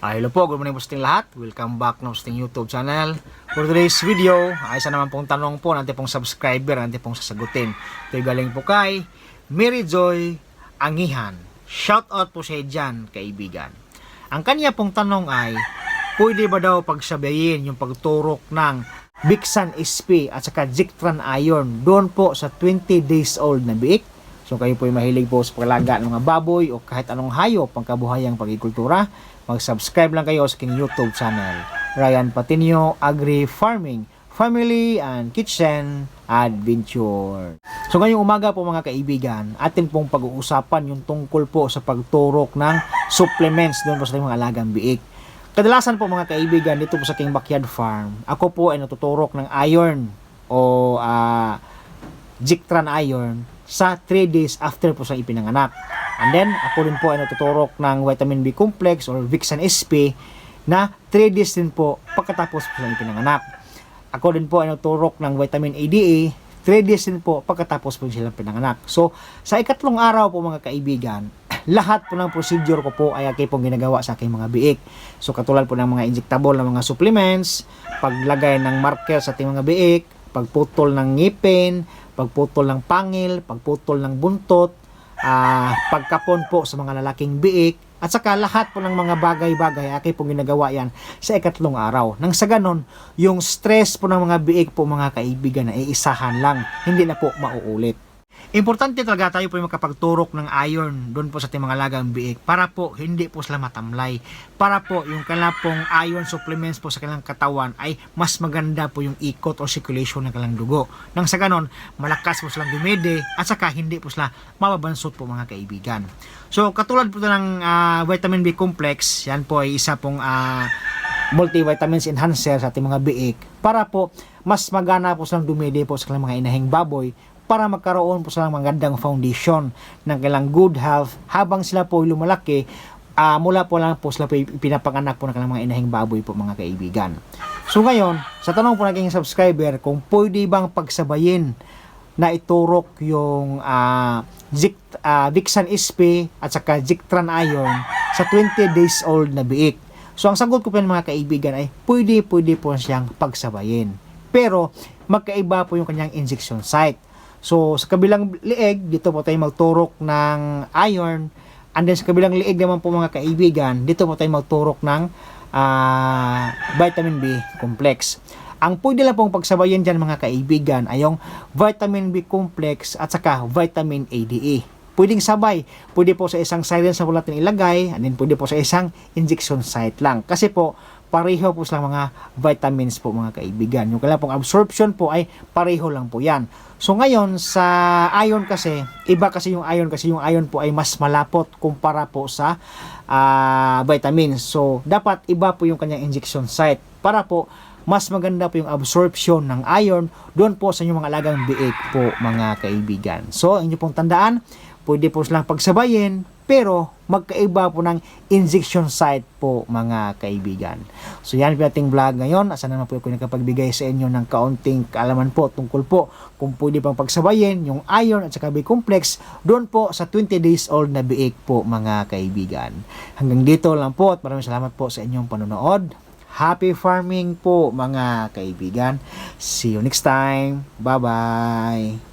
Ah, hello po, good morning po sa ating lahat. Welcome back na sa ating YouTube channel. For today's video, ay isa naman pong tanong po natin pong subscriber, natin pong sasagutin. Ito galing po kay Mary Joy Angihan. Shout out po siya dyan, kaibigan. Ang kanya pong tanong ay, pwede ba daw pagsabayin yung pagturok ng Bixan SP at saka Zictran Iron doon po sa 20 days old na biik? So kayo po ay mahilig po sa paglaga ng mga baboy o kahit anong hayop pangkabuhayang pagkikultura, mag-subscribe lang kayo sa aking YouTube channel. Ryan Patinio Agri Farming, Family and Kitchen Adventure. So ngayong umaga po mga kaibigan, atin pong pag-uusapan yung tungkol po sa pagturok ng supplements doon po sa mga alagang biik. Kadalasan po mga kaibigan dito po sa aking backyard farm, ako po ay natuturok ng iron o ah Zictran iron sa 3 days after po siyang ipinanganak. And then, ako rin po ay natuturok ng vitamin B complex or Vixan SP na 3 days din po pagkatapos po siyang ipinanganak. Ako din po ay natuturok ng vitamin ADA 3 days din po pagkatapos po silang pinanganak. So, sa ikatlong araw po mga kaibigan, lahat po ng procedure ko po ay aking pong ginagawa sa aking mga biik. So, katulad po ng mga injectable na mga supplements, paglagay ng marker sa ating mga biik, pagputol ng ngipin, pagputol ng pangil, pagputol ng buntot, ah, pagkapon po sa mga lalaking biik, at saka lahat po ng mga bagay-bagay, aking pong ginagawa yan sa ikatlong araw. Nang sa ganon, yung stress po ng mga biik po mga kaibigan na iisahan lang, hindi na po mauulit. Importante talaga tayo po yung makapagturok ng iron doon po sa ating mga lagang biik para po hindi po sila matamlay. Para po yung kanilang pong iron supplements po sa kanilang katawan ay mas maganda po yung ikot o circulation ng kanilang dugo. Nang sa ganon, malakas po silang dumede at saka hindi po sila mababansot po mga kaibigan. So katulad po ng ah, vitamin B complex, yan po ay isa pong ah, multivitamins enhancer sa ating mga biik para po mas magana po silang dumede po sa kanilang mga inahing baboy para magkaroon po silang magandang foundation ng kanilang good health habang sila po lumalaki ah, mula po lang po sila po pinapanganak po ng kanilang mga inahing baboy po mga kaibigan. So ngayon, sa tanong po ng aking subscriber kung pwede bang pagsabayin na iturok yung ah, Zic, ah, Vixan SP at saka Zictran Iron sa 20 days old na biik. So ang sagot ko po ng mga kaibigan ay pwede pwede po siyang pagsabayin. Pero magkaiba po yung kanyang injection site. So sa kabilang lieg, dito po tayo magturok ng iron. And then sa kabilang lieg naman po mga kaibigan, dito po tayo magturok ng ah, vitamin B complex. Ang pwede lang pong pagsabayan dyan mga kaibigan ay yung vitamin B complex at saka vitamin ADE. Pwedeng sabay. Pwede po sa isang silence na po natin ilagay and then pwede po sa isang injection site lang. Kasi po, pareho po silang mga vitamins po mga kaibigan. Yung kailangan pong absorption po ay pareho lang po yan. So ngayon, sa iron kasi, iba kasi yung iron kasi yung iron po ay mas malapot kumpara po sa ah, vitamins. So dapat iba po yung kanyang injection site para po mas maganda po yung absorption ng iron doon po sa inyong mga alagang biik po mga kaibigan. So, inyo pong tandaan, pwede po silang pagsabayin, pero magkaiba po ng injection site po mga kaibigan. So yan po ating vlog ngayon. Asa naman po ako nakapagbigay sa inyo ng kaunting kaalaman po tungkol po kung pwede pang pagsabayin yung iron at saka B-complex doon po sa 20 days old na biik po mga kaibigan. Hanggang dito lang po at maraming salamat po sa inyong panonood. Happy farming po mga kaibigan. See you next time. Bye-bye.